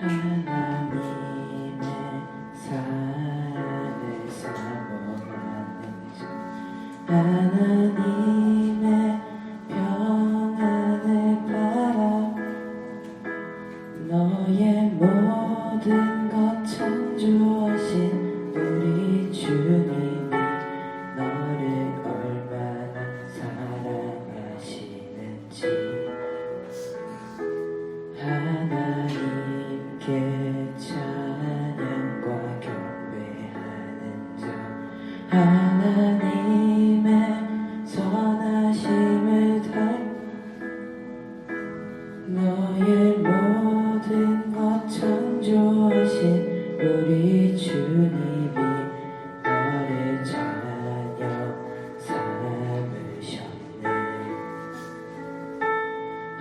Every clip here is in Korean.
하나님의 사랑을 사모하는 하나님.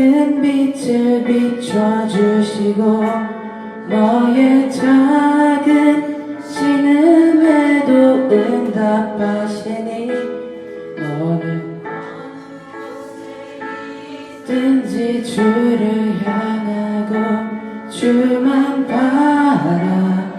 밝은 빛을 비춰주시고 너의 작은 신음에도 응답하시니 너는 든지 주를 향하고 주만 바라볼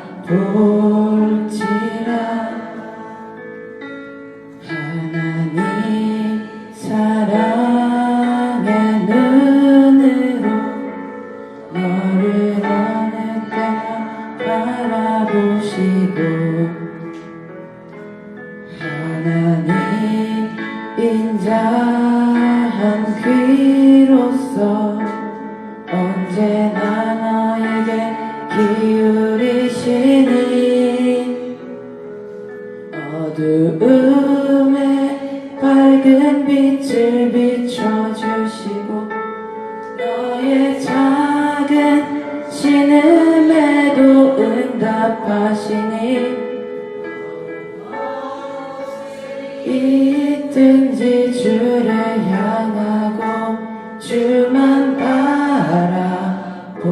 하나님 인자한 귀로서 언제나 너에게 기울이시니 어두움에 밝은 빛을 비춰주시고 너의 작은 신음에도 응답하시니 있든지 주를 향하고 주만 바라볼지라.